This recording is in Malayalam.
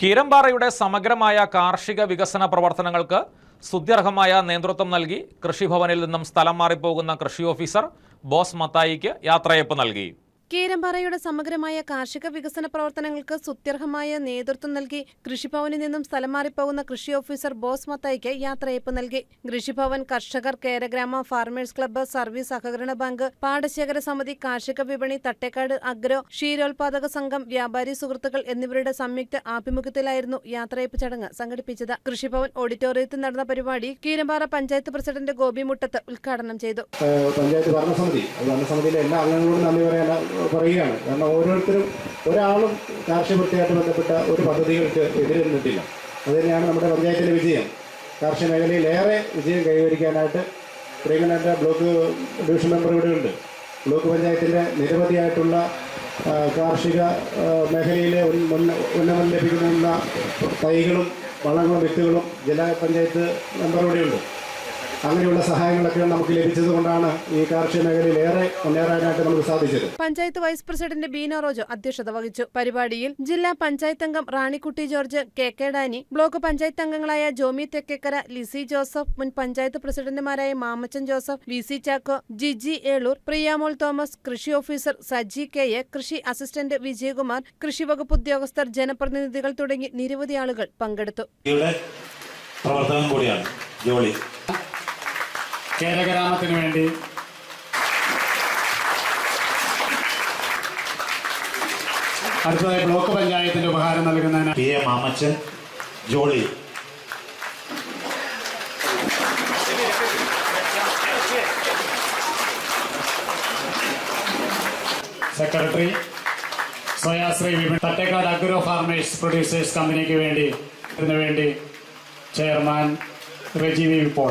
കീരമ്പാറയുടെ സമഗ്രമായ കാർഷിക വികസന പ്രവർത്തനങ്ങൾക്ക് സ്തുത്യർഹമായ നേതൃത്വം നൽകി. കൃഷിഭവനിൽ നിന്നും സ്ഥലം മാറിപ്പോകുന്ന കൃഷി ഓഫീസർ ബോസ് മത്തായിക്ക് യാത്രയപ്പ് നൽകി. കീരമ്പാറയുടെ സമഗ്രമായ കാർഷിക വികസന പ്രവർത്തനങ്ങൾക്ക് സുത്യർഹമായ നേതൃത്വം നൽകി കൃഷിഭവനിൽ നിന്നും സ്ഥലം മാറിപ്പോകുന്ന കൃഷി ഓഫീസർ ബോസ് മത്തായിക്ക് യാത്രയപ്പ് നൽകി. കൃഷിഭവൻ കർഷകർ കേരഗ്രാമ ഫാർമേഴ്സ് ക്ലബ്ബ് സർവീസ് സഹകരണ ബാങ്ക് പാടശേഖര സമിതി കാർഷിക വിപണി തട്ടേക്കാട് അഗ്രോ ക്ഷീരോത്പാദക സംഘം വ്യാപാരി സുഹൃത്തുക്കൾ എന്നിവരുടെ സംയുക്ത ആഭിമുഖ്യത്തിലായിരുന്നു യാത്രയപ്പ് ചടങ്ങ് സംഘടിപ്പിച്ചത്. കൃഷിഭവൻ ഓഡിറ്റോറിയത്തിൽ നടന്ന പരിപാടി കീരമ്പാറ പഞ്ചായത്ത് പ്രസിഡന്റ് ഗോപി മുട്ടത്ത് ഉദ്ഘാടനം ചെയ്തു. പഞ്ചായത്ത് ഭരണസമിതി. ഭരണസമിതിയിലെ എല്ലാ പറയുകയാണ്. കാരണം ഓരോരുത്തരും ഒരാളും കാർഷിക വൃത്തിയായിട്ട് ബന്ധപ്പെട്ട ഒരു പദ്ധതികൾക്ക് എതിരെ നിന്നിട്ടില്ല അത് തന്നെയാണ് നമ്മുടെ പഞ്ചായത്തിലെ വിജയം. കാർഷിക മേഖലയിൽ ഏറെ വിജയം കൈവരിക്കാനായിട്ട് പ്രിയങ്കനായിട്ട് ബ്ലോക്ക് ഡിവിഷൻ മെമ്പർ ഇവിടെ ഉണ്ട്. ബ്ലോക്ക് പഞ്ചായത്തിന്റെ നിരവധിയായിട്ടുള്ള കാർഷിക മേഖലയിലെ ഉന്നമനം ലഭിക്കുന്ന തൈകളും വളങ്ങളും വിത്തുകളും ജില്ലാ പഞ്ചായത്ത് മെമ്പർ ഇവിടെയുണ്ട് അങ്ങനെയുള്ള സഹായങ്ങളൊക്കെ നമുക്ക് ലഭിച്ചത് കൊണ്ടാണ് ഈ കാർഷിക മേഖലയിൽ ഏറെ മുന്നേറാനായിട്ട് നമുക്ക് സാധിച്ചത്. പഞ്ചായത്ത് വൈസ് പ്രസിഡന്റ് ബീന റോജോ അധ്യക്ഷത വഹിച്ചു. പരിപാടിയിൽ ജില്ലാ പഞ്ചായത്ത് അംഗം Ranikutty George K K Dani block panchayat അംഗങ്ങളായ ജോമി തെക്കേക്കര ലിസി ജോസഫ് മുൻ പഞ്ചായത്ത് പ്രസിഡന്റുമാരായ Mamachan Joseph V C Chacko Jiji Eloor Priyamol Thomas കൃഷി ഓഫീസർ സജി കെ എ കൃഷി അസിസ്റ്റന്റ് വിജയകുമാർ കൃഷി വകുപ്പ് ഉദ്യോഗസ്ഥർ ജനപ്രതിനിധികൾ തുടങ്ങി നിരവധി ആളുകൾ പങ്കെടുത്തു. യുടെ പ്രവർത്തനം കൂടിയാണ് ജോളി. കേരഗ്രാമത്തിന് വേണ്ടി. അടുത്തതായി ബ്ലോക്ക് പഞ്ചായത്തിന്റെ ഉപഹാരം നൽകുന്നതിന് P A Mamachan Jolly. Secretary സ്വയാശ്രീ വിപണി. തട്ടേക്കാട് അഗ്രോ ഫാർമേഴ്സ് പ്രൊഡ്യൂസേഴ്സ് കമ്പനിക്ക് വേണ്ടി ഇതിനു വേണ്ടി ചെയർമാൻ റെജി വി ഇപ്പോൾ